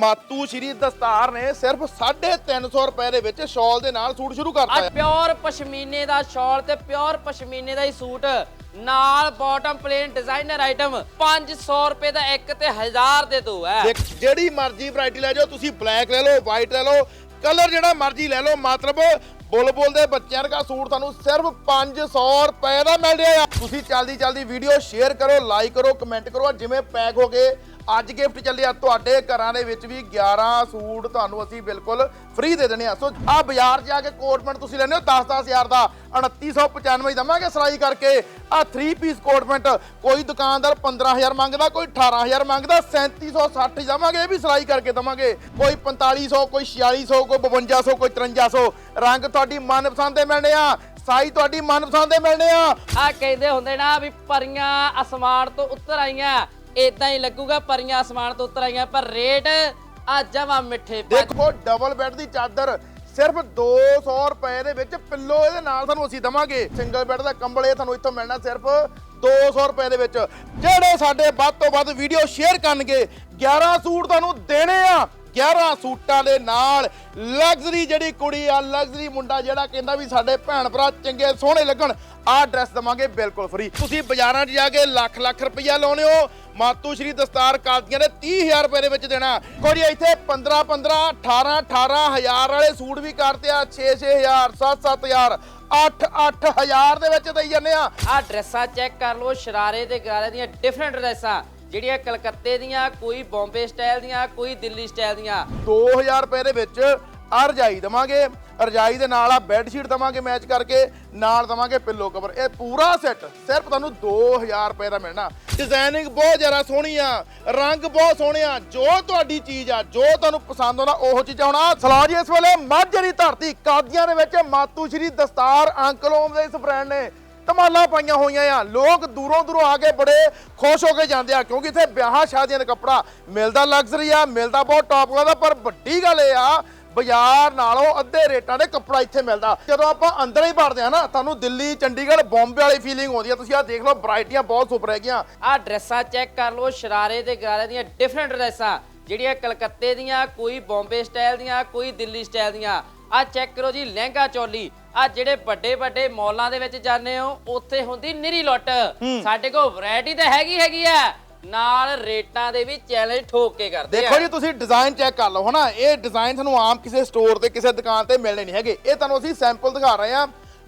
ਮਾਤੂ ਸ਼੍ਰੀ ਦਸਤਾਰ ਨੇ ਸਿਰਫ 350 ਰੁਪਏ ਦੇ ਵਿੱਚ ਸ਼ਾਲ ਦੇ ਨਾਲ ਸੂਟ ਸ਼ੁਰੂ ਕਰਤਾ ਆ ਹੈ। ਪਿਓਰ ਪਸ਼ਮੀਨੇ ਦਾ ਸ਼ਾਲ ਤੇ ਪਿਓਰ ਪਸ਼ਮੀਨੇ ਦਾ ਹੀ ਸੂਟ। ਨਾਲ ਬਾਟਮ ਪਲੇਨ ਡਿਜ਼ਾਈਨਰ ਆਈਟਮ 500 ਰੁਪਏ ਦਾ ਇੱਕ ਤੇ 1000 ਦੇ ਦੋ ਹੈ। ਜਿਹੜੀ ਮਰਜ਼ੀ ਵੈਰਾਈਟੀ ਲੈ ਜਾਓ ਤੁਸੀਂ ਬਲੈਕ ਲੈ ਲਓ ਵਾਈਟ ਲੈ ਲਓ ਕਲਰ ਜਿਹੜਾ ਮਰਜ਼ੀ ਲੈ ਲਓ ਮਤਲਬ ਬੁਲਬੁਲ ਦੇ ਬੱਚਿਆਂ ਦਾ ਸੂਟ ਤੁਹਾਨੂੰ ਸਿਰਫ 500 ਰੁਪਏ ਦਾ ਮਿਲ ਰਿਹਾ ਆ। ਤੁਸੀਂ ਜਲਦੀ ਜਲਦੀ ਵੀਡੀਓ ਸ਼ੇਅਰ ਕਰੋ ਲਾਈਕ ਕਰੋ ਕਮੈਂਟ ਕਰੋ ਜਿਵੇਂ ਪੈਕ ਹੋ ਗਏ ਅੱਜ ਗਿਫਟ ਚੱਲਿਆ ਤੁਹਾਡੇ ਘਰਾਂ ਦੇ ਵਿੱਚ ਵੀ 11 ਸੂਟ ਤੁਹਾਨੂੰ ਅਸੀਂ ਬਿਲਕੁਲ ਫ੍ਰੀ ਦੇ ਦੇਣੇ ਆ। ਸੋ ਆ ਬਾਜ਼ਾਰ 'ਚ ਜਾ ਕੇ ਕੋਟਪੈਂਟ ਤੁਸੀਂ ਲੈਣੇ ਹੋ 10-10000 ਦਾ 2995 ਦਵਾਂਗੇ ਸਿਲਾਈ ਕਰਕੇ ਆ 3 ਪੀਸ ਕੋਟਮੈਂਟ ਕੋਈ ਦੁਕਾਨਦਾਰ 15000 ਮੰਗਦਾ, ਕੋਈ 18000 ਮੰਗਦਾ 3760 ਦਵਾਂਗੇ, ਇਹ ਵੀ ਸਿਲਾਈ ਕਰਕੇ ਦਵਾਂਗੇ। ਕੋਈ 4500 ਕੋਈ 4600 ਕੋਈ 5200 ਕੋਈ 5300 ਰੰਗ ਤੁਹਾਡੀ ਮਨਪਸੰਦ ਦੇ ਮਿਲਣੇ ਆ, ਸਾਈ ਤੁਹਾਡੀ ਮਨਪਸੰਦ ਦੇ ਮਿਲਣੇ ਆ। ਆ ਕਹਿੰਦੇ ਹੁੰਦੇ ਨਾ ਵੀ ਪਰੀਆਂ ਅਸਮਾਨ ਤੋਂ ਉੱਤਰ ਆਈਆਂ। ਇਦਾਂ ਹੀ ਲੱਗੂਗਾ, ਪਰੀਆਂ ਅਸਮਾਨ ਤੋਂ ਉੱਤਰ ਆਈਆਂ, ਪਰ ਰੇਟ ਆ ਜਮਾ ਮਿੱਠੇ ਪਾ- ਦੇਖੋ ਡਬਲ ਬੈੱਡ ਦੀ ਚਾਦਰ ਸਿਰਫ 200 ਰੁਪਏ ਦੇ ਵਿੱਚ ਪਿੱਲੋ ਇਹਦੇ ਨਾਲ ਤੁਹਾਨੂੰ ਅਸੀਂ ਦਵਾਂਗੇ। ਸਿੰਗਲ ਬੈੱਡ ਦਾ ਕੰਬਲ ਇਹ ਤੁਹਾਨੂੰ ਇੱਥੋਂ ਮਿਲਣਾ ਸਿਰਫ 200 ਰੁਪਏ ਦੇ ਵਿੱਚ। ਜਿਹੜੇ ਸਾਡੇ ਵੱਧ ਤੋਂ ਵੱਧ ਵੀਡੀਓ ਸ਼ੇਅਰ ਕਰਨਗੇ 11 ਸੂਟ ਤੁਹਾਨੂੰ ਦੇਣੇ ਆ। 11 ਸੂਟਾਂ ਦੇ ਨਾਲ ਲਗਜ਼ਰੀ ਜਿਹੜੀ ਕੁੜੀ ਆ ਲਗਜ਼ਰੀ ਮੁੰਡਾ ਜਿਹੜਾ ਕਹਿੰਦਾ ਵੀ ਸਾਡੇ ਭੈਣ ਭਰਾ ਚੰਗੇ ਸੋਹਣੇ ਲੱਗਣ, ਆਹ ਡਰੈਸ ਦਵਾਂਗੇ ਬਿਲਕੁਲ ਫ੍ਰੀ ਤੁਸੀਂ ਬਾਜ਼ਾਰਾਂ 'ਚ ਜਾ ਕੇ ਲੱਖ ਲੱਖ ਰੁਪਈਆ ਲਾਉਨੇ ਹੋ ਮਾਤੂ ਸ਼੍ਰੀ ਦਸਤਾਰ ਕਾਦੀਆਂ ਦੇ 30000 ਰੁਪਏ ਦੇ ਵਿੱਚ ਦੇਣਾ। ਕੋਈ ਇੱਥੇ 15 15 18 18000 ਵਾਲੇ ਸੂਟ ਵੀ ਕਰਤੇ ਆ 6 6000 7 7000 8 8000 ਦੇ ਵਿੱਚ ਦੇਈ ਜਾਂਦੇ ਆ। ਆ ਡਰੈਸਾਂ ਚੈੱਕ ਕਰ ਲਓ, ਸ਼ਰਾਰੇ ਤੇ ਗਰਾਰੇ ਦੀਆਂ ਡਿਫਰੈਂਟ ਡਰੈਸਾਂ ਜਿਹੜੀਆਂ ਕਲਕੱਤੇ ਦੀਆਂ, ਕੋਈ ਬੰਬੇ ਸਟਾਈਲ ਦੀਆਂ, ਕੋਈ ਦਿੱਲੀ ਸਟਾਈਲ ਦੀਆਂ। 2000 ਰੁਪਏ ਦੇ ਵਿੱਚ ਆ ਰਜਾਈ ਦਵਾਂਗੇ। ਰਜਾਈ ਦੇ ਨਾਲ ਆ ਬੈੱਡ ਸ਼ੀਟ ਦਵਾਂਗੇ ਮੈਚ ਕਰਕੇ, ਨਾਲ ਦਵਾਂਗੇ ਪਿੱਲੋ ਕਵਰ ਇਹ ਪੂਰਾ ਸੈੱਟ ਸਿਰਫ ਤੁਹਾਨੂੰ 2000 ਰੁਪਏ ਦਾ ਮਿਲਣਾ। ਡਿਜ਼ਾਈਨਿੰਗ ਬਹੁਤ ਜ਼ਿਆਦਾ ਸੋਹਣੀ ਆ, ਰੰਗ ਬਹੁਤ ਸੋਹਣੇ ਆ, ਜੋ ਤੁਹਾਡੀ ਚੀਜ਼ ਆ, ਜੋ ਤੁਹਾਨੂੰ ਪਸੰਦ ਆਉਂਦਾ, ਉਹ ਚੀਜ਼ਾਂ ਹੁਣ ਸਲਾਹ ਜੀ ਇਸ ਵੇਲੇ ਮਾਝੇ ਦੀ ਧਰਤੀ ਕਾਦੀਆਂ ਦੇ ਵਿੱਚ ਮਾਤੂ ਸ਼੍ਰੀ ਦਸਤਾਰ ਅੰਕਲ ਓਮ ਦੇ ਇਸ ਬ੍ਰਾਂਡ ਨੇ। ਧਮਾਲਾਂ ਪਾਈਆਂ ਹੋਈਆਂ ਆ। ਲੋਕ ਦੂਰੋਂ ਦੂਰੋਂ ਆ ਕੇ ਬੜੇ ਖੁਸ਼ ਹੋ ਕੇ ਜਾਂਦੇ ਆ, ਕਿਉਂਕਿ ਇੱਥੇ ਵਿਆਹਾਂ ਸ਼ਾਦੀਆਂ ਦਾ ਕੱਪੜਾ ਮਿਲਦਾ ਲਗਜ਼ਰੀ ਆ, ਮਿਲਦਾ ਬਹੁਤ ਟੌਪ ਦਾ, ਪਰ ਵੱਡੀ ਗੱਲ ਇਹ ਆ, ਬਾਜ਼ਾਰ ਨਾਲੋਂ ਅੱਧੇ ਰੇਟਾਂ ਦੇ ਕੱਪੜਾ ਇੱਥੇ ਮਿਲਦਾ। ਜਦੋਂ ਆਪਾਂ ਅੰਦਰ ਹੀ ਵੜਦੇ ਆ ਨਾ, ਤੁਹਾਨੂੰ ਦਿੱਲੀ, ਚੰਡੀਗੜ੍ਹ ਬੰਬੇ ਵਾਲੀ ਫੀਲਿੰਗ ਆਉਂਦੀ ਆ। ਤੁਸੀਂ ਆ ਦੇਖ ਲਓ ਵੈਰਾਈਟੀਆਂ ਬਹੁਤ ਸੁਪਰ ਹੈਗੀਆਂ। ਆ ਡਰੈਸਾਂ ਚੈੱਕ ਕਰ ਲਓ, ਸ਼ਰਾਰੇ ਤੇ ਗਰਾਰੇ ਦੀਆਂ ਡਿਫਰੈਂਟ ਡਰੈਸਾਂ, ਜਿਹੜੀਆਂ ਕਲਕੱਤੇ ਦੀਆਂ, ਕੋਈ ਬੰਬੇ ਸਟਾਈਲ ਦੀਆਂ, ਕੋਈ ਦਿੱਲੀ ਸਟਾਈਲ ਦੀਆਂ। ਆ ਚੈੱਕ ਕਰੋ ਜੀ, ਲਹਿੰਗਾ ਚੋਲੀ ਆ ਜਿਹੜੇ ਵੱਡੇ ਵੱਡੇ ਮਾਲਾਂ ਦੇ ਵਿੱਚ ਜਾਂਦੇ ਹੋ ਉੱਥੇ ਹੁੰਦੀ ਨਿਰੀ ਲੁੱਟ। ਸਾਡੇ ਕੋਲ ਵੈਰਾਈਟੀ ਤਾਂ ਹੈਗੀ ਹੈਗੀ ਆ। ਨਾਲ ਰੇਟਾਂ ਦੇ ਵੀ ਚੈਲੰਜ ਠੋਕ ਕੇ ਕਰਦੇ ਦੇਖੋ ਆ ਜੀ ਤੁਸੀਂ ਡਿਜ਼ਾਈਨ ਚੈੱਕ ਕਰ ਲਓ ਹਨਾ? ਇਹ ਡਿਜ਼ਾਈਨ ਤੁਹਾਨੂੰ ਆਮ ਕਿਸੇ ਸਟੋਰ ਤੇ ਕਿਸੇ ਦੁਕਾਨ ਤੇ ਮਿਲਣੇ ਨਹੀਂ ਹੈਗੇ। ਇਹ ਤੁਹਾਨੂੰ ਅਸੀਂ ਸੈਂਪਲ ਦਿਖਾ ਰਹੇ ਹਾਂ।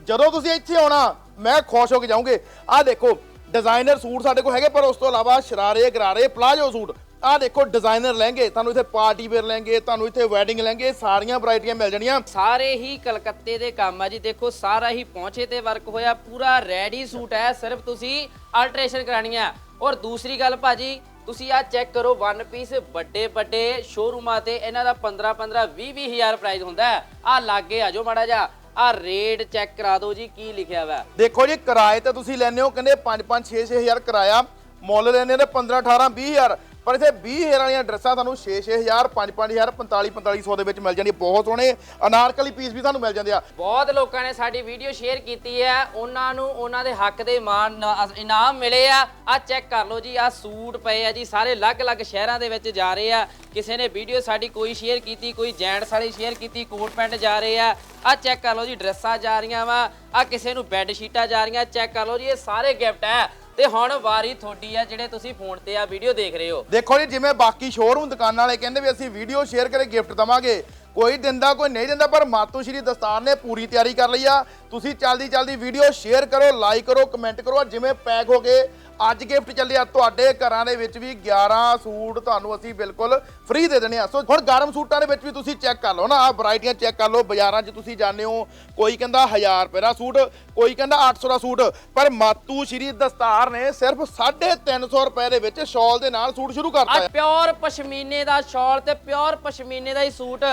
ਜਦੋਂ ਤੁਸੀਂ ਇੱਥੇ ਆਉਣਾ ਮੈਂ ਖੁਸ਼ ਹੋ ਕੇ ਜਾਊਂਗੇ। ਆਹ ਦੇਖੋ ਡਿਜ਼ਾਈਨਰ ਸੂਟ ਸਾਡੇ ਕੋਲ ਹੈਗੇ ਪਰ ਉਸ ਤੋਂ ਇਲਾਵਾ ਸ਼ਰਾਰੇ ਗਰਾਰੇ ਪਲਾਜੋ ਸੂਟ। ਆਹ ਦੇਖੋ ਡਿਜ਼ਾਈਨਰ ਲਹਿੰਗੇ ਤੁਹਾਨੂੰ ਇੱਥੇ ਪਾਰਟੀ ਵੇਅਰ ਲਹਿੰਗੇ ਤੁਹਾਨੂੰ ਇੱਥੇ ਵੈਡਿੰਗ ਲਹਿੰਗੇ ਸਾਰੀਆਂ ਵੈਰਾਈਟੀਆਂ ਮਿਲ ਜਾਣੀਆਂ। ਸਾਰੇ ਹੀ ਕਲਕੱਤੇ ਦੇ ਕੰਮ ਆ ਜੀ ਦੇਖੋ ਸਾਰਾ ਹੀ ਪਹੁੰਚੇ ਤੇ ਵਰਕ ਹੋਇਆ ਪੂਰਾ ਰੈਡੀ ਸੂਟ ਹੈ ਸਿਰਫ ਤੁਸੀਂ ਅਲਟਰੇਸ਼ਨ ਕਰਾਣੀ ਆ। ਔਰ ਦੂਸਰੀ ਗੱਲ ਭਾਜੀ ਤੁਸੀਂ ਆ ਚੈੱਕ ਕਰੋ ਵਨ ਪੀਸ ਵੱਡੇ ਵੱਡੇ ਸ਼ੋਰੂਮਾਂ ਤੇ ਇਹਨਾਂ ਦਾ 15 15 20 20 ਹਜ਼ਾਰ ਪ੍ਰਾਈਸ ਹੁੰਦਾ ਆ ਲਾਗੇ ਆ ਜਾਓ ਮਾੜਾ ਜਾ ਆ ਰੇਟ ਚੈੱਕ ਕਰਾ ਦਿਓ ਜੀ ਕੀ ਲਿਖਿਆ ਵਾ। ਦੇਖੋ ਜੀ ਕਿਰਾਏ ਤੇ ਤੁਸੀਂ ਲੈਣੇ ਹੋ ਕਹਿੰਦੇ 5 5 6 6000 ਕਿਰਾਇਆ। ਮੁੱਲ ਲੈਣੇ ਨੇ 15 18 20000 ਪਰ ਇੱਥੇ 20000 ਵਾਲੀਆਂ ਡਰੈਸਾਂ ਤੁਹਾਨੂੰ 6 6000 5 5000 45 4500 ਦੇ ਵਿੱਚ ਮਿਲ ਜਾਂਦੀ ਬਹੁਤ ਸੋਹਣੇ ਅਨਾਰਕਲੀ ਪੀਸ ਵੀ ਤੁਹਾਨੂੰ ਮਿਲ ਜਾਂਦੇ ਆ। ਬਹੁਤ ਲੋਕਾਂ ਨੇ ਸਾਡੀ ਵੀਡੀਓ ਸ਼ੇਅਰ ਕੀਤੀ ਹੈ। ਉਹਨਾਂ ਨੂੰ ਉਹਨਾਂ ਦੇ ਹੱਕ ਦੇ ਮਾਣ ਇਨਾਮ ਮਿਲੇ ਆ। ਆ ਚੈੱਕ ਕਰ ਲਓ ਜੀ ਆ ਸੂਟ ਪਏ ਆ ਜੀ। ਸਾਰੇ ਅਲੱਗ-ਅਲੱਗ ਸ਼ਹਿਰਾਂ ਦੇ ਵਿੱਚ ਜਾ ਰਹੇ ਆ। ਕਿਸੇ ਨੇ ਵੀਡੀਓ ਸਾਡੀ ਕੋਈ ਸ਼ੇਅਰ ਕੀਤੀ, ਕੋਈ ਜੈਂਟਸ ਵਾਲੀ ਸ਼ੇਅਰ ਕੀਤੀ, ਕੋਟ ਪੈਂਟ ਜਾ ਰਹੇ ਆ। ਆ ਚੈੱਕ ਕਰ ਲਓ ਜੀ, ਡਰੈਸਾਂ ਜਾ ਰਹੀਆਂ ਵਾ। ਆ ਕਿਸੇ ਨੂੰ ਬੈੱਡ ਸ਼ੀਟਾਂ ਜਾ ਰਹੀਆਂ। ਚੈੱਕ ਕਰ ਲਓ ਜੀ, ਇਹ ਸਾਰੇ ਗਿਫਟ ਹੈ ਤੇ ਹੁਣ ਵਾਰੀ ਤੁਹਾਡੀ ਆ ਜਿਹੜੇ ਤੁਸੀਂ ਫੋਨ ਤੇ ਆ ਵੀਡੀਓ ਦੇਖ ਰਹੇ ਹੋ। ਦੇਖੋ ਜੀ, ਜਿਵੇਂ ਬਾਕੀ ਸ਼ੋਰੂਮ ਦੁਕਾਨਾਂ ਵਾਲੇ ਕਹਿੰਦੇ ਵੀ ਅਸੀਂ ਵੀਡੀਓ ਸ਼ੇਅਰ ਕਰੇ ਗਿਫਟ ਦਵਾਂਗੇ। ਕੋਈ ਦਿੰਦਾ, ਕੋਈ ਨਹੀਂ ਦਿੰਦਾ, ਪਰ ਮਾਤੂ ਸ਼੍ਰੀ ਦਸਤਾਰ ਨੇ ਪੂਰੀ ਤਿਆਰੀ ਕਰ ਲਈ ਆ। ਤੁਸੀਂ ਜਲਦੀ ਜਲਦੀ ਵੀਡੀਓ ਸ਼ੇਅਰ ਕਰੋ ਲਾਈਕ ਕਰੋ ਕਮੈਂਟ ਕਰੋ। ਜਿਵੇਂ ਪੈਕ ਹੋ ਗਏ ਅੱਜ ਗਿਫਟ ਚੱਲਿਆ ਤੁਹਾਡੇ ਘਰਾਂ ਦੇ ਵਿੱਚ ਵੀ 11 ਸੂਟ ਤੁਹਾਨੂੰ ਅਸੀਂ ਬਿਲਕੁਲ ਫ੍ਰੀ ਦੇ ਦੇਣੇ ਆ। ਸੋ ਹੁਣ ਗਰਮ ਸੂਟਾਂ ਦੇ ਵਿੱਚ ਵੀ ਤੁਸੀਂ ਚੈੱਕ ਕਰ ਲਓ ਨਾ ਆ ਵੈਰਾਈਟੀਆਂ ਚੈੱਕ ਕਰ ਲਓ ਬਾਜ਼ਾਰਾਂ 'ਚ ਤੁਸੀਂ ਜਾਂਦੇ ਹੋ ਕੋਈ ਕਹਿੰਦਾ 1000 ਰੁਪਏ ਦਾ ਸੂਟ ਕੋਈ ਕਹਿੰਦਾ 800 ਦਾ ਸੂਟ ਪਰ ਮਾਤੂ ਸ਼੍ਰੀ ਦਸਤਾਰ ਨੇ ਸਿਰਫ 350 ਰੁਪਏ ਦੇ ਵਿੱਚ ਸ਼ਾਲ ਦੇ ਨਾਲ ਸੂਟ ਸ਼ੁਰੂ ਕਰਤਾ ਆ ਹੈ। ਪਿਓਰ ਪਸ਼ਮੀਨੇ ਦਾ ਸ਼ਾਲ ਤੇ ਪਿਓਰ ਪਸ਼ਮੀਨੇ ਦਾ ਹੀ ਸੂਟ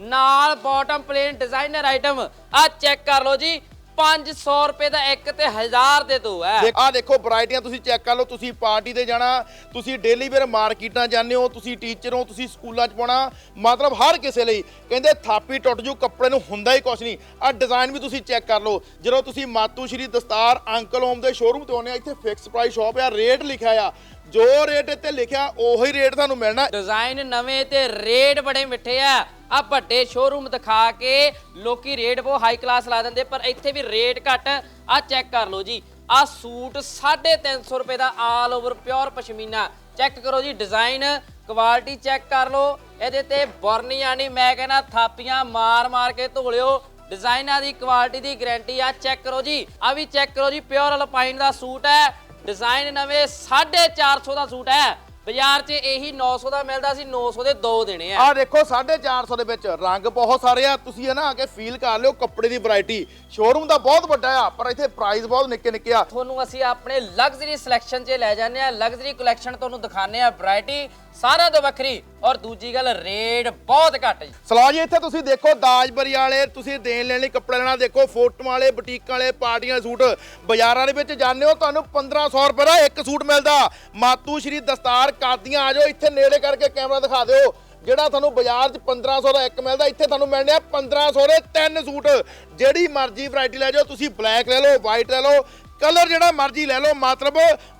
ਨਾਲ ਬਾਟਮ ਪਲੇਨ ਡਿਜ਼ਾਈਨਰ ਆਈਟਮ ਆ ਚੈੱਕ ਕਰ ਲਓ ਜੀ 500 ਰੁਪਏ ਦਾ ਇੱਕ ਤੇ 1000 ਦੇ ਦੋ ਹੈ। ਆ ਦੇਖੋ ਵੈਰਾਈਟੀਆਂ ਤੁਸੀਂ ਚੈੱਕ ਕਰ ਲਓ ਤੁਸੀਂ ਪਾਰਟੀ ਤੇ ਜਾਣਾ ਤੁਸੀਂ ਡੇਲੀ ਵੇਅਰ ਮਾਰਕੀਟਾਂ ਜਾਂਦੇ ਹੋ ਤੁਸੀਂ ਟੀਚਰ ਹੋ ਤੁਸੀਂ ਸਕੂਲਾਂ 'ਚ ਪਾਉਣਾ ਮਤਲਬ ਹਰ ਕਿਸੇ ਲਈ। ਕਹਿੰਦੇ ਥਾਪੀ ਟੁੱਟ ਜੂ ਕੱਪੜੇ ਨੂੰ ਹੁੰਦਾ ਹੀ ਕੁਛ ਨਹੀਂ। ਆ ਡਿਜ਼ਾਈਨ ਵੀ ਤੁਸੀਂ ਚੈੱਕ ਕਰ ਲਓ। ਜਦੋਂ ਤੁਸੀਂ ਮਾਤੂ ਸ਼੍ਰੀ ਦਸਤਾਰ ਅੰਕਲ ਓਮ ਦੇ ਸ਼ੋਰੂਮ ਤੇ ਆਉਂਦੇ ਆ ਇੱਥੇ ਫਿਕਸ ਪ੍ਰਾਈਸ ਸ਼ਾਪ ਆ ਰੇਟ ਲਿਖਿਆ ਆ। ਜੋ ਰੇਟ ਇੱਥੇ ਲਿਖਿਆ ਉਹੀ ਰੇਟ ਤੁਹਾਨੂੰ ਮਿਲਣਾ। ਡਿਜ਼ਾਈਨ ਨਵੇਂ ਤੇ ਰੇਟ ਬੜੇ ਮਿੱਠੇ ਆ। ਆ ਵੱਡੇ ਸ਼ੋਰੂਮ ਦਿਖਾ ਕੇ ਲੋਕੀ ਰੇਟ ਬਹੁਤ ਹਾਈ ਕਲਾਸ ਲਾ ਦਿੰਦੇ, ਪਰ ਇੱਥੇ ਵੀ ਰੇਟ ਘੱਟ। ਆ ਚੈੱਕ ਕਰ ਲਓ ਜੀ, ਆ ਸੂਟ 350 ਰੁਪਏ ਦਾ all over pure pashmina. Check ਕਰੋ ਜੀ ਡਿਜ਼ਾਈਨ ਕੁਆਲਿਟੀ ਚੈੱਕ ਕਰ ਲਓ। ਇਹਦੇ ਤੇ ਬਰਨੀਆਂ ਨਹੀਂ, ਮੈਂ ਕਹਿੰਦਾ ਥਾਪੀਆਂ ਮਾਰ ਮਾਰ ਕੇ ਧੋ ਲਿਓ। ਡਿਜ਼ਾਈਨਾਂ ਦੀ ਕੁਆਲਿਟੀ ਦੀ ਗਾਰੰਟੀ ਆ ਚੈੱਕ ਕਰੋ ਜੀ। ਆ ਵੀ ਚੈੱਕ ਕਰੋ ਜੀ ਪਿਓਰ ਅਲਪਾਈਨ ਦਾ ਸੂਟ ਹੈ। ਡਿਜ਼ਾਈਨ ਨਵੇਂ 450 ਦਾ ਸੂਟ ਹੈ। ਬਾਜ਼ਾਰ 'ਚ ਇਹੀ 900 ਦਾ ਮਿਲਦਾ ਸੀ 900 ਦੇ ਦੋ ਦੇਣੇ ਆ। ਆ ਦੇਖੋ 450 ਦੇ ਵਿੱਚ ਰੰਗ ਬਹੁਤ ਸਾਰੇ ਆ। ਤੁਸੀਂ ਇਹ ਨਾ ਆ ਕੇ ਫੀਲ ਕਰ ਲਿਓ ਕੱਪੜੇ ਦੀ ਵੈਰਾਈਟੀ ਸ਼ੋਰੂਮ ਦਾ ਬਹੁਤ ਵੱਡਾ ਆ ਪਰ ਇੱਥੇ ਪ੍ਰਾਈਸ ਬਹੁਤ ਨਿੱਕੇ ਨਿੱਕੇ ਆ। ਤੁਹਾਨੂੰ ਅਸੀਂ ਆਪਣੇ ਲਗਜ਼ਰੀ ਸਿਲੈਕਸ਼ਨ 'ਚ ਲੈ ਜਾਂਦੇ ਆ। ਲਗਜ਼ਰੀ ਕਲੈਕਸ਼ਨ ਤੁਹਾਨੂੰ ਦਿਖਾਉਂਦੇ ਆ ਵੈਰਾਈਟੀ ਸਾਰਿਆਂ ਤੋਂ ਵੱਖਰੀ ਔਰ ਦੂਜੀ ਗੱਲ ਰੇਟ ਬਹੁਤ ਘੱਟ ਜੀ। ਸਲਾਹ ਜੀ, ਇੱਥੇ ਤੁਸੀਂ ਦੇਖੋ ਦਾਜਬਰੀ ਵਾਲੇ, ਤੁਸੀਂ ਦੇਣ ਲੈਣ ਲਈ ਕੱਪੜੇ ਲੈਣਾ ਦੇਖੋ ਫੋਟੋਆਂ ਵਾਲੇ, ਬੁਟੀਕਾਂ ਵਾਲੇ, ਪਾਰਟੀਆਂ ਸੂਟ ਬਾਜ਼ਾਰਾਂ ਦੇ ਵਿੱਚ ਜਾਂਦੇ ਹੋ, ਤੁਹਾਨੂੰ 1500 ਰੁਪਏ ਦਾ ਇੱਕ ਸੂਟ ਮਿਲਦਾ। ਮਾਤੂ ਸ਼੍ਰੀ ਦਸਤਾਰ ਕਾਦੀਆਂ, ਆ ਜਾਓ, ਇੱਥੇ ਨੇੜੇ ਕਰਕੇ ਕੈਮਰਾ ਦਿਖਾ ਦਿਓ। ਜਿਹੜਾ ਤੁਹਾਨੂੰ ਬਾਜ਼ਾਰ 'ਚ 1500 ਦਾ ਇੱਕ ਮਿਲਦਾ, ਇੱਥੇ ਤੁਹਾਨੂੰ ਮਿਲਣੇ ਆ 1500 ਦੇ ਤਿੰਨ ਸੂਟ। ਜਿਹੜੀ ਮਰਜ਼ੀ ਵੈਰਾਈਟੀ ਲੈ ਜਾਓ, ਤੁਸੀਂ ਬਲੈਕ ਲੈ ਲਓ ਵਾਈਟ ਲੈ ਲਓ ਕਲਰ ਜਿਹੜਾ ਮਰਜ਼ੀ ਲੈ ਲਓ, ਮਤਲਬ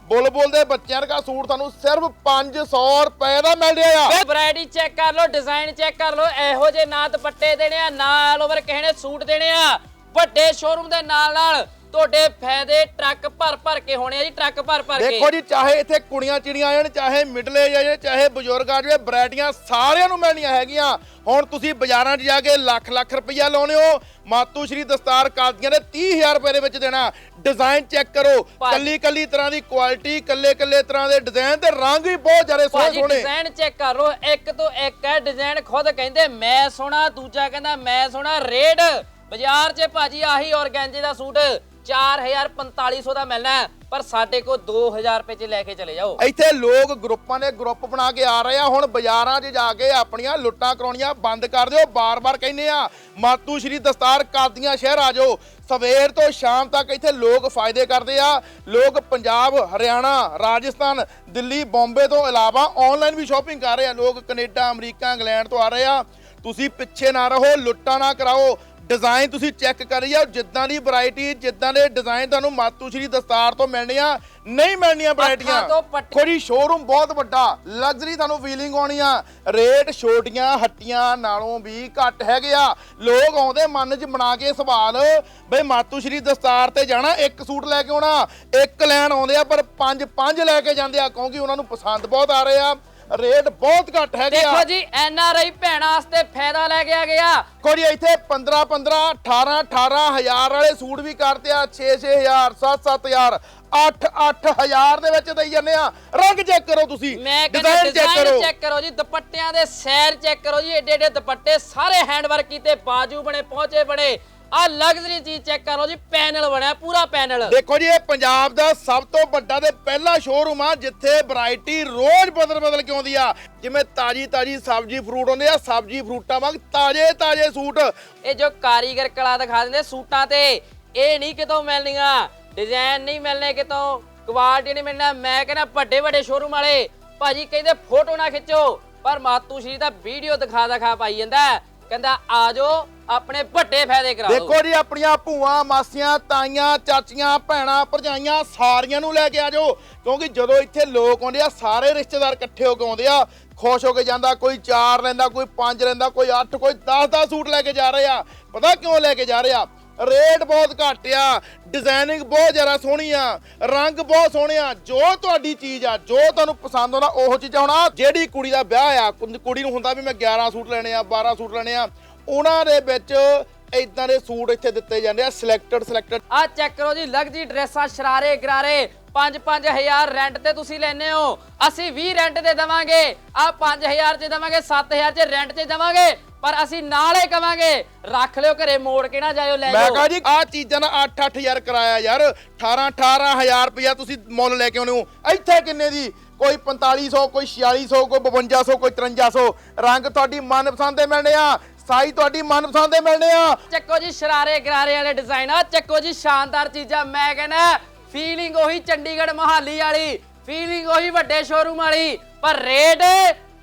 ਬੁਲਬੁਲ ਦੇ ਬੱਚਿਆਂ ਦਾ ਸੂਟ ਤੁਹਾਨੂੰ ਸਿਰਫ 500 ਰੁਪਏ ਦਾ ਮਿਲ ਰਿਹਾ ਆ। ਵੈਰਾਈਟੀ ਚੈੱਕ ਕਰ ਲਓ ਡਿਜ਼ਾਈਨ ਚੈੱਕ ਕਰ ਲਓ, ਇਹੋ ਜੇ ਨਾ ਦੁਪੱਟੇ ਦੇਣੇ ਆ ਨਾ ਆਲ ਓਵਰ ਕਿਸੇ ਨੇ ਸੂਟ ਦੇਣੇ ਆ। ਵੱਡੇ ਸ਼ੋਰੂਮ ਦੇ ਨਾਲ ਨਾਲ ਤੁਹਾਡੇ ਫਾਇਦੇ ਟਰੱਕ ਭਰ ਭਰ ਕੇ ਹੋਣੇ ਆ ਜੀ ਟਰੱਕ ਭਰ ਭਰ ਕੇ। ਦੇਖੋ ਜੀ ਚਾਹੇ ਇੱਥੇ ਕੁੜੀਆਂ ਚਿੜੀਆਂ ਆ ਜਾਣ ਚਾਹੇ ਮਿਡਲ ਏਜ ਆ ਜਾਣ ਚਾਹੇ ਬਜ਼ੁਰਗ ਆ ਜਾਵੇ ਵੈਰਾਈਟੀਆਂ ਸਾਰਿਆਂ ਨੂੰ ਮਿਲਣੀਆਂ ਹੈਗੀਆਂ। ਹੁਣ ਤੁਸੀਂ ਬਾਜ਼ਾਰਾਂ 'ਚ ਜਾ ਕੇ ਲੱਖ ਲੱਖ ਰੁਪਈਆ ਲਾਉਣੇ ਹੋ ਮਾਤੂ ਸ਼੍ਰੀ ਦਸਤਾਰ ਕਾਦੀਆਂ ਦੇ 30000 ਰੁਪਏ ਦੇ ਵਿੱਚ ਦੇਣਾ। ਡਿਜ਼ਾਈਨ ਚੈੱਕ ਕਰੋ ਕੱਲੀ ਕੱਲੀ ਤਰ੍ਹਾਂ ਦੀ ਕੁਆਲਿਟੀ ਕੱਲੇ ਕੱਲੇ ਤਰ੍ਹਾਂ ਦੇ ਡਿਜ਼ਾਈਨ ਤੇ ਰੰਗ ਵੀ ਬਹੁਤ ਜ਼ਿਆਦਾ ਸੋਹਣੇ ਸੋਹਣੇ। ਡਿਜ਼ਾਈਨ ਚੈੱਕ ਕਰ ਇੱਕ ਤੋਂ ਇੱਕ ਹੈ ਡਿਜ਼ਾਈਨ ਖੁਦ ਕਹਿੰਦੇ ਮੈਂ ਸੋਹਣਾ ਦੂਜਾ ਕਹਿੰਦਾ ਮੈਂ ਸੋਹਣਾ ਰੇਟ ਬਾਜ਼ਾਰ 'ਚ ਭਾਜੀ ਆਹੀ ਔਰਗੈਂਜੇ ਦਾ ਸੂਟ 4000 4500 ਦਾ ਮਿਲਣਾ ਹੈ, ਪਰ ਸਾਡੇ ਕੋਲ 2000 ਰੁਪਏ 'ਚ ਲੈ ਕੇ ਚਲੇ ਜਾਓ। ਇੱਥੇ ਲੋਕ ਗਰੁੱਪਾਂ ਦੇ ਗਰੁੱਪ ਬਣਾ ਕੇ ਆ ਰਹੇ ਆ। ਹੁਣ ਬਾਜ਼ਾਰਾਂ 'ਚ ਜਾ ਕੇ ਆਪਣੀਆਂ ਲੁੱਟਾਂ ਕਰਾਉਣੀਆਂ ਬੰਦ ਕਰ ਦਿਓ। ਬਾਰ-ਬਾਰ ਕਹਿੰਦੇ ਆ ਮਾਤੂ ਸ਼੍ਰੀ ਦਸਤਾਰ ਕਾਦੀਆਂ ਸ਼ਹਿਰ ਆ ਜਾਓ। ਸਵੇਰ ਤੋਂ ਸ਼ਾਮ ਤੱਕ ਇੱਥੇ ਲੋਕ ਫਾਇਦੇ ਕਰਦੇ ਆ। ਲੋਕ ਪੰਜਾਬ ਹਰਿਆਣਾ ਰਾਜਸਥਾਨ ਦਿੱਲੀ ਬੰਬੇ ਤੋਂ ਇਲਾਵਾ ਆਨਲਾਈਨ ਵੀ ਸ਼ਾਪਿੰਗ ਕਰ ਰਹੇ ਆ। ਲੋਕ ਕੈਨੇਡਾ ਅਮਰੀਕਾ ਇੰਗਲੈਂਡ ਤੋਂ ਆ ਰਹੇ ਆ। ਤੁਸੀਂ ਪਿੱਛੇ ਨਾ ਰਹੋ ਲੁੱਟਾਂ ਨਾ ਕਰਾਓ। ਡਿਜ਼ਾਈਨ ਤੁਸੀਂ ਚੈੱਕ ਕਰੀ ਜਾਓ ਜਿੱਦਾਂ ਦੀ ਵੈਰਾਈਟੀ ਜਿੱਦਾਂ ਦੇ ਡਿਜ਼ਾਈਨ ਤੁਹਾਨੂੰ ਮਾਤੂ ਸ਼੍ਰੀ ਦਸਤਾਰ ਤੋਂ ਮਿਲਣੀਆਂ ਨਹੀਂ ਮਿਲਣੀਆਂ ਵੈਰਾਈਟੀਆਂ ਤੋਂ ਪੱਟੀ- ਜੀ ਸ਼ੋਰੂਮ ਬਹੁਤ ਵੱਡਾ ਲਗਜ਼ਰੀ ਤੁਹਾਨੂੰ ਫੀਲਿੰਗ ਆਉਣੀ ਆ। ਰੇਟ ਛੋਟੀਆਂ ਹੱਟੀਆਂ ਨਾਲੋਂ ਵੀ ਘੱਟ ਹੈਗੇ ਆ। ਲੋਕ ਆਉਂਦੇ ਮਨ 'ਚ ਬਣਾ ਕੇ ਸਵਾਲ ਬਈ ਮਾਤੂ ਸ਼੍ਰੀ ਦਸਤਾਰ ਤੇ ਜਾਣਾ ਇੱਕ ਸੂਟ ਲੈ ਕੇ ਆਉਣਾ ਇੱਕ ਲੈਣ ਆਉਂਦੇ ਆ ਪਰ ਪੰਜ ਪੰਜ ਲੈ ਕੇ ਜਾਂਦੇ ਆ ਕਿਉਂਕਿ ਉਹਨਾਂ ਨੂੰ ਪਸੰਦ ਬਹੁਤ ਆ ਰਹੇ ਆ। ਰੇਟ ਬਹੁਤ ਘੱਟ ਹੈਗੇ ਆ। ਦੇਖੋ ਜੀ ਐਨ ਆਰ ਆਈ ਭੈਣਾਂ ਵਾਸਤੇ ਫਾਇਦਾ ਲੈ ਕੇ ਆ ਗਿਆ। ਕੋਈ ਇੱਥੇ 15 15 18 18 ਹਜ਼ਾਰ ਵਾਲੇ ਸੂਟ ਵੀ ਕਰਦੇ ਆ 6 6 ਹਜ਼ਾਰ 7 7 ਹਜ਼ਾਰ 8 8 ਹਜ਼ਾਰ ਦੇ ਵਿੱਚ ਦੇਈ ਜਾਂਦੇ ਆ। ਰੰਗ ਚੈੱਕ ਕਰੋ ਤੁਸੀਂ। ਮੈਂ ਕਹਿੰਦਾ ਡਿਜ਼ਾਈਨ। ਚੈੱਕ ਕਰੋ। ਜੀ ਦੁਪੱਟਿਆਂ ਦੇ ਸੈਰ ਚੈੱਕ ਕਰੋ ਜੀ ਏਡੇ ਏਡੇ ਦੁਪੱਟੇ ਸਾਰੇ ਹੈਂਡ ਵਰਕ ਕੀਤੇ ਬਾਜੂ ਬਣੇ ਪਹੁੰਚੇ ਬਣੇ। ਆ ਲਗਜ਼ਰੀ ਚੀਜ਼ ਚੈੱਕ ਕਰੋ ਜੀ ਪੈਨਲ ਬਣਿਆ ਪੂਰਾ ਪੈਨਲ ਦੇਖੋ ਜੀ ਇਹ ਪੰਜਾਬ ਦਾ ਸਭ ਤੋਂ ਵੱਡਾ ਤੇ ਪਹਿਲਾ ਸ਼ੋਰੂਮ ਆ ਜਿੱਥੇ ਵੈਰਾਈਟੀ ਰੋਜ਼ ਬਦਲ ਬਦਲ ਕੇ ਆਉਂਦੀ ਆ। ਜਿਵੇਂ ਤਾਜੀ ਤਾਜੀ ਸਬਜ਼ੀ ਫਰੂਟ ਹੁੰਦੇ ਆ ਸਬਜ਼ੀ ਫਰੂਟਾਂ ਵਾਂਗ ਤਾਜੇ ਤਾਜੇ ਸੂਟ। ਇਹ ਜੋ ਕਾਰੀਗਰ ਕਲਾ ਦਿਖਾ ਦਿੰਦੇ ਸੂਟਾਂ ਤੇ ਇਹ ਨਹੀਂ ਕਿਤੋਂ ਮਿਲਣੀਆਂ ਡਿਜ਼ਾਈਨ ਨਹੀਂ ਮਿਲਣੇ ਕਿਤੋਂ ਕੁਆਲਿਟੀ ਨਹੀਂ ਮਿਲਣਾ। ਮੈਂ ਕਹਿੰਦਾ ਵੱਡੇ ਵੱਡੇ ਸ਼ੋਰੂਮ ਵਾਲੇ ਭਾਜੀ ਕਹਿੰਦੇ ਫੋਟੋ ਨਾ ਖਿੱਚੋ ਪਰ ਮਾਤੂ ਸ਼੍ਰੀ ਦਾ ਵੀਡੀਓ ਦਿਖਾ ਦਿਖਾ ਪਾਈ ਜਾਂਦਾ। ਕਹਿੰਦਾ ਆਜੋ ਆਪਣੇ ਵੱਡੇ ਫਾਇਦੇ ਕਰਾ ਲਓ ਦੇਖੋ ਜੀ, ਆਪਣੀਆਂ ਭੂਆ, ਮਾਸੀਆਂ, ਤਾਈਆਂ, ਚਾਚੀਆਂ, ਭੈਣਾਂ, ਭਰਜਾਈਆਂ ਸਾਰੀਆਂ ਨੂੰ ਲੈ ਕੇ ਆ ਜਾਓ। ਕਿਉਂਕਿ ਜਦੋਂ ਇੱਥੇ ਲੋਕ ਆਉਂਦੇ ਆ, ਸਾਰੇ ਰਿਸ਼ਤੇਦਾਰ ਇਕੱਠੇ ਹੋ ਕੇ ਆਉਂਦੇ ਆ, ਖੁਸ਼ ਹੋ ਕੇ ਜਾਂਦਾ, ਕੋਈ 4 ਲੈਂਦਾ, ਕੋਈ 5 ਲੈਂਦਾ, ਕੋਈ 8 ਕੋਈ 10 10 ਸੂਟ ਲੈ ਕੇ ਜਾ ਰਹੇ ਆ। ਪਤਾ ਕਿਉਂ ਲੈ ਕੇ ਜਾ ਰਹੇ ਆ? ਰੇਟ ਬਹੁਤ ਘੱਟ ਆ ਡਿਜ਼ਾਈਨਿੰਗ ਬਹੁਤ ਜ਼ਿਆਦਾ ਸੋਹਣੀ ਆ, ਰੰਗ ਬਹੁਤ ਸੋਹਣੇ ਆ, ਜੋ ਤੁਹਾਡੀ ਚੀਜ਼ ਆ, ਜੋ ਤੁਹਾਨੂੰ ਪਸੰਦ ਆਉਂਦਾ, ਉਹ ਚੀਜ਼ਾਂ ਹੋਣਾ ਜਿਹੜੀ ਕੁੜੀ ਦਾ ਵਿਆਹ ਆ ਕੁੜੀ ਨੂੰ ਹੁੰਦਾ ਵੀ ਮੈਂ 11 ਸੂਟ ਲੈਣੇ ਆ 12 ਸੂਟ ਲੈਣੇ ਆ, ਉਹਨਾਂ ਦੇ ਵਿੱਚ ਇਦਾਂ ਦੇ ਸੂਟ ਇੱਥੇ ਦਿੱਤੇ ਜਾਂਦੇ ਆ ਸਿਲੈਕਟਡ ਸਿਲੈਕਟਡ ਆ ਚੈੱਕ ਕਰੋ ਜੀ ਲਗਜੀ ਡਰੈਸਾਂ ਸ਼ਰਾਰੇ, ਗਰਾਰੇ 5-5000 ਰੈਂਟ ਤੇ ਤੁਸੀਂ ਲੈਨੇ ਹੋ। ਅਸੀਂ 20 ਰੈਂਟ ਤੇ ਦਵਾਂਗੇ, ਆ 5000 ਚ ਦਵਾਂਗੇ 7000 ਚ ਰੈਂਟ ਤੇ ਦਵਾਂਗੇ। ਪਰ ਅਸੀਂ ਨਾਲ ਹੀ ਕਵਾਂਗੇ ਰੱਖ ਲਿਓ ਘਰੇ ਮੋੜ ਕੇ ਨਾ ਜਾਇਓ ਲੈ ਮੈਂ ਜਾਓ। ਕਹਾਂ ਜੀ ਆ ਚੀਜ਼ਾਂ ਦਾ 8-8000 ਕਰਾਇਆ ਯਾਰ। 18-18000 ਰੁਪਇਆ ਤੁਸੀਂ ਮੁੱਲ ਲੈ ਕੇ ਆਉਣੇ ਹੋ। ਇੱਥੇ ਕਿੰਨੇ ਦੀ? ਕੋਈ 4500 ਕੋਈ 4600 ਕੋਈ 5200 ਕੋਈ 5300 ਰੰਗ ਤੁਹਾਡੀ ਮਨਪਸੰਦ ਦੇ ਮਿਲਣੇ ਆ ਸਾਈਜ਼ ਤੁਹਾਡੀ ਮਨਪਸੰਦ ਦੇ ਮਿਲਣੇ ਆ। ਚੱਕੋ ਜੀ ਸ਼ਰਾਰੇ ਗਰਾਰੇ ਵਾਲੇ ਡਿਜ਼ਾਈਨ ਆ ਚੱਕੋ ਜੀ ਸ਼ਾਨਦਾਰ ਚੀਜ਼ਾਂ। ਮੈਂ ਕਹਿੰਦਾ ਫੀਲਿੰਗ ਉਹੀ ਚੰਡੀਗੜ੍ਹ ਮਹਾਲੀ ਵਾਲੀ ਫੀਲਿੰਗ ਉਹੀ ਵੱਡੇ ਸ਼ੋਰੂਮ ਵਾਲੀ ਪਰ ਰੇਟ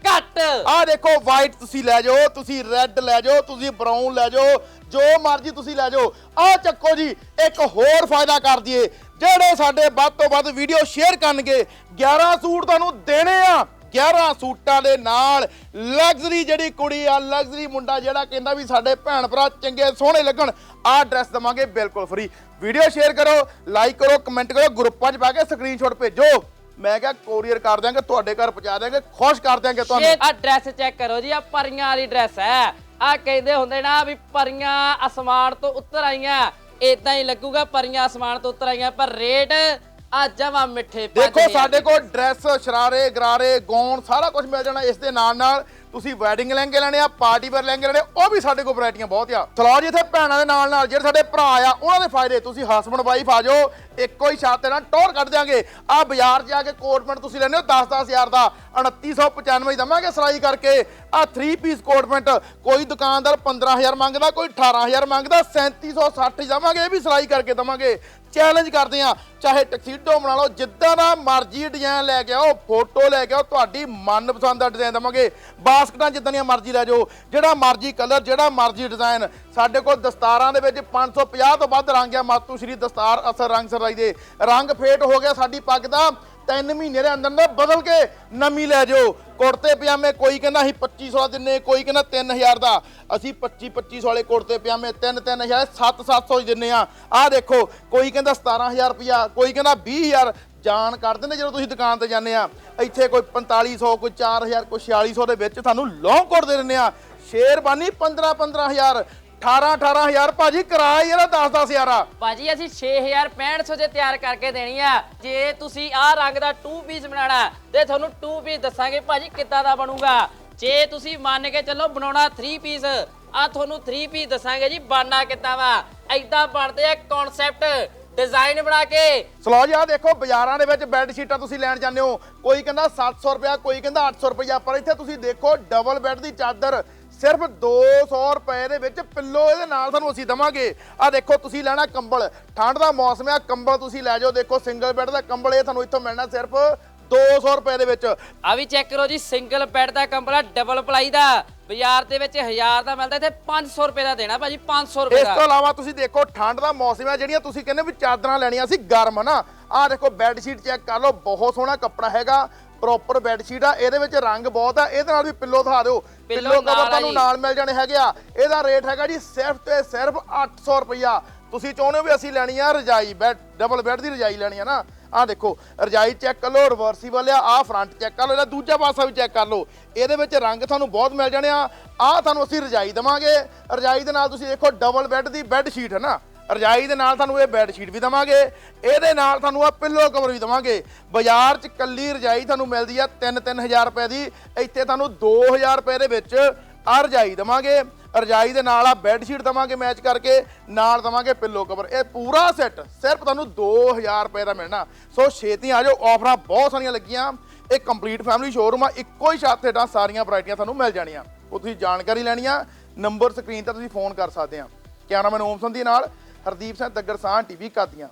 ਘੱਟ। ਆਹ ਦੇਖੋ ਵਾਈਟ ਤੁਸੀਂ ਲੈ ਜਾਓ, ਤੁਸੀਂ ਰੈੱਡ ਲੈ ਜਾਓ, ਤੁਸੀਂ ਬਰਾਊਨ ਲੈ ਜਾਓ, ਜੋ ਮਰਜ਼ੀ ਤੁਸੀਂ ਲੈ ਜਾਓ। ਆਹ ਚੱਕੋ ਜੀ, ਇੱਕ ਹੋਰ ਫਾਇਦਾ ਕਰ ਦਈਏ। ਜਿਹੜੇ ਸਾਡੇ ਵੱਧ ਤੋਂ ਵੱਧ ਵੀਡੀਓ ਸ਼ੇਅਰ ਕਰਨਗੇ 11 ਸੂਟ ਤੁਹਾਨੂੰ ਦੇਣੇ ਆ। 11 ਸੂਟਾਂ ਦੇ ਨਾਲ ਲਗਜ਼ਰੀ ਜਿਹੜੀ ਕੁੜੀ ਆ ਲਗਜ਼ਰੀ ਮੁੰਡਾ ਜਿਹੜਾ ਕਹਿੰਦਾ ਵੀ ਸਾਡੇ ਭੈਣ ਭਰਾ ਚੰਗੇ, ਸੋਹਣੇ ਲੱਗਣ, ਆਹ ਡਰੈਸ ਦਵਾਂਗੇ ਬਿਲਕੁਲ ਫ੍ਰੀ ਵੀਡੀਓ ਸ਼ੇਅਰ ਕਰੋ ਲਾਈਕ ਕਰੋ ਕਮੈਂਟ ਕਰੋ ਗਰੁੱਪਾਂ 'ਚ ਪਾ ਕੇ ਸਕਰੀਨਸ਼ਾਟ ਭੇਜੋ। ਮੈਂ ਕਿਹਾ ਕੋਰੀਅਰ ਕਰ ਦਿਆਂਗੇ, ਤੁਹਾਡੇ ਘਰ ਪਹੁੰਚਾ ਦਿਆਂਗੇ, ਖੁਸ਼ ਕਰ ਦਿਆਂਗੇ ਤੁਹਾਨੂੰ। ਇਹ ਆ ਡਰੈਸ ਚੈੱਕ ਕਰੋ ਜੀ ਆ ਪਰੀਆਂ ਵਾਲੀ ਡਰੈਸ ਹੈ। ਆ ਕਹਿੰਦੇ ਹੁੰਦੇ ਨਾ ਵੀ ਪਰੀਆਂ ਅਸਮਾਨ ਤੋਂ ਉੱਤਰ ਆਈਆਂ। ਇਦਾਂ ਹੀ ਲੱਗੂਗਾ ਪਰੀਆਂ ਅਸਮਾਨ ਤੋਂ ਉੱਤਰ ਆਈਆਂ, ਪਰ ਰੇਟ ਆ ਜਮਾ ਮਿੱਠੇ ਦੇਖੋ ਸਾਡੇ ਕੋਲ ਡਰੈਸ ਸ਼ਰਾਰੇ ਗਰਾਰੇ ਗੌਨ ਸਾਰਾ ਕੁਝ ਮਿਲ ਜਾਣਾ ਇਸ ਦੇ ਨਾਲ ਨਾਲ। ਤੁਸੀਂ ਵੈਡਿੰਗ ਲਹਿੰਗੇ ਲੈਣੇ ਆ ਪਾਰਟੀ ਵੇਅਰ ਲਹਿੰਗੇ ਲੈਣੇ ਉਹ ਵੀ ਸਾਡੇ ਕੋਲ ਵੈਰਾਈਟੀਆਂ ਬਹੁਤ ਆ। ਚਲੋ ਜੀ ਇੱਥੇ ਭੈਣਾਂ ਦੇ ਨਾਲ ਨਾਲ ਜਿਹੜੇ ਸਾਡੇ ਭਰਾ ਆ ਉਹਨਾਂ ਦੇ ਫਾਇਦੇ। ਤੁਸੀਂ ਹਸਬੰਡ ਵਾਈਫ ਆ ਜਾਓ ਇੱਕੋ ਹੀ ਛੱਤ ਤੇ ਨਾਲ ਟੋਰ ਕੱਢ ਦਿਆਂਗੇ। ਆ ਬਾਜ਼ਾਰ ਜਾ ਕੇ ਕੋਟ ਪੈਂਟ ਤੁਸੀਂ ਲੈਣੇ ਹੋ 10-10000 ਦਾ 2995 ਦਵਾਂਗੇ ਸਿਲਾਈ ਕਰਕੇ। ਆ 3 ਪੀਸ ਕੋਟ ਪੈਂਟ ਕੋਈ ਦੁਕਾਨਦਾਰ 15000 ਮੰਗਦਾ ਕੋਈ 18000 ਮੰਗਦਾ 3760 ਦਵਾਂਗੇ ਇਹ ਵੀ ਸਿਲਾਈ ਕਰਕੇ ਦਵਾਂਗੇ। ਚੈਲੰਜ ਕਰਦੇ ਆ। ਚਾਹੇ ਟਕਸੀਡੋ ਬਣਾ ਲਓ, ਜਿੱਦਾਂ ਦਾ ਮਰਜ਼ੀ ਡਿਜ਼ਾਈਨ ਲੈ ਕੇ ਆਓ ਫੋਟੋ ਲੈ ਕੇ ਆਓ, ਤੁਹਾਡੀ ਮਨਪਸੰਦ ਦਾ ਡਿਜ਼ਾਈਨ ਦਵਾਂਗੇ। ਬਾਸਕਟਾਂ ਜਿੱਦਾਂ ਦੀਆਂ ਮਰਜ਼ੀ ਲੈ ਜਾਓ, ਜਿਹੜਾ ਮਰਜ਼ੀ ਕਲਰ ਜਿਹੜਾ ਮਰਜ਼ੀ ਡਿਜ਼ਾਈਨ ਸਾਡੇ ਕੋਲ ਦਸਤਾਰਾਂ ਦੇ ਵਿੱਚ 550 ਤੋਂ ਵੱਧ ਰੰਗ ਆ ਮਾਤੂ ਸ਼੍ਰੀ ਦਸਤਾਰ ਅਸਰ ਰੰਗ ਸਰਾਈ ਦੇ। ਰੰਗ ਫੇਟ ਹੋ ਗਿਆ, ਸਾਡੀ ਪੱਗ ਦਾ ਤਿੰਨ ਮਹੀਨੇ ਦੇ ਅੰਦਰ ਅੰਦਰ ਬਦਲ ਕੇ ਨਵੀਂ ਲੈ ਜਾਓ। ਕੁੜਤੇ ਪਜਾਮੇ ਕੋਈ ਕਹਿੰਦਾ ਅਸੀਂ 2500 ਦਾ ਦਿੰਨੇ, ਕੋਈ ਕਹਿੰਦਾ 3000 ਦਾ। ਅਸੀਂ 25 2500 ਵਾਲੇ ਕੁੜਤੇ ਪਜਾਮੇ 3 3000 7 700 ਹੀ ਦਿੰਨੇ ਆ। ਆਹ ਦੇਖੋ, ਕੋਈ ਕਹਿੰਦਾ 17000 ਰੁਪਿਆ ਕੋਈ ਕਹਿੰਦਾ 20000 ਜਾਣ ਕਰ ਦਿੰਦੇ ਜਦੋਂ ਤੁਸੀਂ ਦੁਕਾਨ ਤੇ ਜਾਂਦੇ ਆ। ਇੱਥੇ ਕੋਈ 4500 ਕੋਈ 4000 ਕੋਈ 4600 ਦੇ ਵਿੱਚ ਤੁਹਾਨੂੰ ਲੌਂਗ ਕੋਟ ਦੇ ਦਿੰਨੇ ਆ। ਸ਼ੇਰਬਾਨੀ 15 15000 18 18000 ਭਾਜੀ ਕਿਰਾਇਆ ਯਾਰ 10 10000 ਆ। ਭਾਜੀ ਅਸੀਂ 6500 ਜੇ ਤਿਆਰ ਕਰਕੇ ਦੇਣੀ ਆ। ਜੇ ਤੁਸੀਂ ਆਹ ਰੰਗ ਦਾ 2 ਪੀਸ ਬਣਾਉਣਾ ਤੇ ਤੁਹਾਨੂੰ 2 ਪੀਸ ਦੱਸਾਂਗੇ ਭਾਜੀ ਕਿੱਦਾਂ ਦਾ ਬਣੂਗਾ। ਜੇ ਤੁਸੀਂ ਮੰਨ ਕੇ ਚੱਲੋ ਬਣਾਉਣਾ 3 ਪੀਸ ਆ ਤੁਹਾਨੂੰ 3 ਪੀਸ ਦੱਸਾਂਗੇ ਜੀ ਬਣਨਾ ਕਿੱਦਾਂ ਵਾ। ਐਦਾਂ ਬਣਦੇ ਆ ਕਨਸੈਪਟ ਡਿਜ਼ਾਈਨ ਬਣਾ ਕੇ। ਸਲੋ ਜੀ ਆ ਦੇਖੋ ਬਾਜ਼ਾਰਾਂ ਦੇ ਵਿੱਚ ਬੈੱਡ ਸ਼ੀਟਾਂ ਤੁਸੀਂ ਲੈਣ ਜਾਂਦੇ ਹੋ। ਕੋਈ ਕਹਿੰਦਾ 700 ਰੁਪਇਆ ਕੋਈ ਕਹਿੰਦਾ 800 ਰੁਪਇਆ ਪਰ ਇੱਥੇ ਤੁਸੀਂ ਦੇਖੋ ਡਬਲ ਬੈੱਡ ਦੀ ਚਾਦਰ। ਸਿਰਫ 200 ਰੁਪਏ ਦੇ ਵਿੱਚ ਪਿੱਲੋ ਇਹਦੇ ਨਾਲ ਤੁਹਾਨੂੰ ਅਸੀਂ ਦਵਾਂਗੇ। ਆ ਦੇਖੋ ਤੁਸੀਂ ਲੈਣਾ ਕੰਬਲ। ਠੰਡ ਦਾ ਮੌਸਮ ਹੈ ਕੰਬਲ ਤੁਸੀਂ ਲੈ ਜਾਓ। ਦੇਖੋ ਸਿੰਗਲ ਬੈੱਡ ਦਾ ਕੰਬਲ ਇਹ ਤੁਹਾਨੂੰ ਇੱਥੋਂ ਮਿਲਣਾ ਸਿਰਫ 200 ਰੁਪਏ ਦੇ ਵਿੱਚ। ਆ ਵੀ ਚੈੱਕ ਕਰੋ ਜੀ ਸਿੰਗਲ ਬੈੱਡ ਦਾ ਕੰਬਲ ਡਬਲ ਪਲਾਈ ਦਾ। ਬਾਜ਼ਾਰ ਦੇ ਵਿੱਚ 1000 ਦਾ ਮਿਲਦਾ ਇੱਥੇ 500 ਰੁਪਏ ਦਾ ਦੇਣਾ ਭਾਜੀ 500 ਰੁਪਏ ਇਸ ਤੋਂ ਦਾ ਇਲਾਵਾ ਤੁਸੀਂ ਦੇਖੋ ਠੰਡ ਦਾ ਮੌਸਮ ਹੈ ਜਿਹੜੀਆਂ ਤੁਸੀਂ ਕਹਿੰਦੇ ਵੀ ਚਾਦਰਾਂ ਲੈਣੀਆਂ ਸੀ ਗਰਮ ਹਨਾ? ਆਹ ਦੇਖੋ ਬੈੱਡ ਸ਼ੀਟ ਚੈੱਕ ਕਰ ਲਓ ਬਹੁਤ ਸੋਹਣਾ ਕੱਪੜਾ ਹੈਗਾ। ਪ੍ਰੋਪਰ ਬੈੱਡ ਸ਼ੀਟ ਆ। ਇਹਦੇ ਵਿੱਚ ਰੰਗ ਬਹੁਤ ਆ। ਇਹਦੇ ਨਾਲ ਵੀ ਪਿੱਲੋ ਦਿਖਾ ਦਿਓ। ਪਿੱਲੋ ਕਵਰ ਆ ਤੁਹਾਨੂੰ। ਨਾਲ ਮਿਲ ਜਾਣੇ ਹੈਗੇ ਆ। ਇਹਦਾ ਰੇਟ ਹੈਗਾ ਜੀ ਸਿਰਫ ਤੇ ਸਿਰਫ 800 ਰੁਪਈਆ। ਤੁਸੀਂ ਚਾਹੁੰਦੇ ਹੋ ਵੀ ਅਸੀਂ ਲੈਣੀ ਆ ਰਜਾਈ ਬੈੱਡ ਡਬਲ ਬੈੱਡ ਦੀ ਰਜਾਈ ਲੈਣੀ ਆ ਨਾ? ਆਹ ਦੇਖੋ ਰਜਾਈ ਚੈੱਕ ਕਰ ਲਓ ਰਿਵਰਸੀਬਲ ਆ। ਆਹ ਫਰੰਟ ਚੈੱਕ ਕਰ ਲਓ ਇਹਦਾ ਦੂਜਾ ਪਾਸਾ ਵੀ ਚੈੱਕ ਕਰ ਲਓ। ਇਹਦੇ ਵਿੱਚ ਰੰਗ ਤੁਹਾਨੂੰ ਬਹੁਤ ਮਿਲ ਜਾਣੇ ਆ। ਆਹ ਤੁਹਾਨੂੰ ਅਸੀਂ ਰਜਾਈ ਦਵਾਂਗੇ। ਰਜਾਈ ਦੇ ਨਾਲ ਤੁਸੀਂ ਦੇਖੋ ਡਬਲ ਬੈੱਡ ਦੀ ਬੈੱਡ ਸ਼ੀਟ ਹੈ ਨਾ? ਰਜਾਈ ਦੇ ਨਾਲ ਤੁਹਾਨੂੰ ਇਹ ਬੈੱਡ ਸ਼ੀਟ ਵੀ ਦਵਾਂਗੇ, ਇਹਦੇ ਨਾਲ ਤੁਹਾਨੂੰ ਆ ਪਿੱਲੋ ਕਵਰ ਵੀ ਦਵਾਂਗੇ। ਬਾਜ਼ਾਰ 'ਚ ਕੱਲੀ ਰਜਾਈ ਤੁਹਾਨੂੰ ਮਿਲਦੀ ਆ 3-3000 ਰੁਪਏ ਦੀ, ਇੱਥੇ ਤੁਹਾਨੂੰ 2000 ਰੁਪਏ ਦੇ ਵਿੱਚ ਆ ਰਜਾਈ ਦਵਾਂਗੇ। ਰਜਾਈ ਦੇ ਨਾਲ ਆ ਬੈੱਡ ਸ਼ੀਟ ਦਵਾਂਗੇ ਮੈਚ ਕਰਕੇ, ਨਾਲ ਦਵਾਂਗੇ ਪਿੱਲੋ ਕਵਰ ਇਹ ਪੂਰਾ ਸੈੱਟ ਸਿਰਫ ਤੁਹਾਨੂੰ 2000 ਰੁਪਏ ਦਾ ਮਿਲਣਾ। ਸੋ ਛੇਤੀ ਆ ਜਾਓ ਆਫਰਾਂ ਬਹੁਤ ਸਾਰੀਆਂ ਲੱਗੀਆਂ। ਇਹ ਕੰਪਲੀਟ ਫੈਮਿਲੀ ਸ਼ੋਰੂਮ ਆ, ਇੱਕੋ ਹੀ ਛੱਤ ਹੇਠਾਂ ਸਾਰੀਆਂ ਵੈਰਾਈਟੀਆਂ ਤੁਹਾਨੂੰ ਮਿਲ ਜਾਣੀਆਂ। ਉਹ ਤੁਸੀਂ ਜਾਣਕਾਰੀ ਲੈਣੀ ਆ ਨੰਬਰ ਸਕਰੀਨ ਤੇ ਤੁਸੀਂ ਫੋਨ ਕਰ ਸਕਦੇ ਆ। ਕੈਮਰਾਮੈਨ ਓਮ ਸੰਧੀ ਨਾਲ ਹਰਦੀਪ ਸਿੰਘ ਦੱਗੜ ਸਾਹ ਟੀਵੀ ਕਾਦੀਆਂ।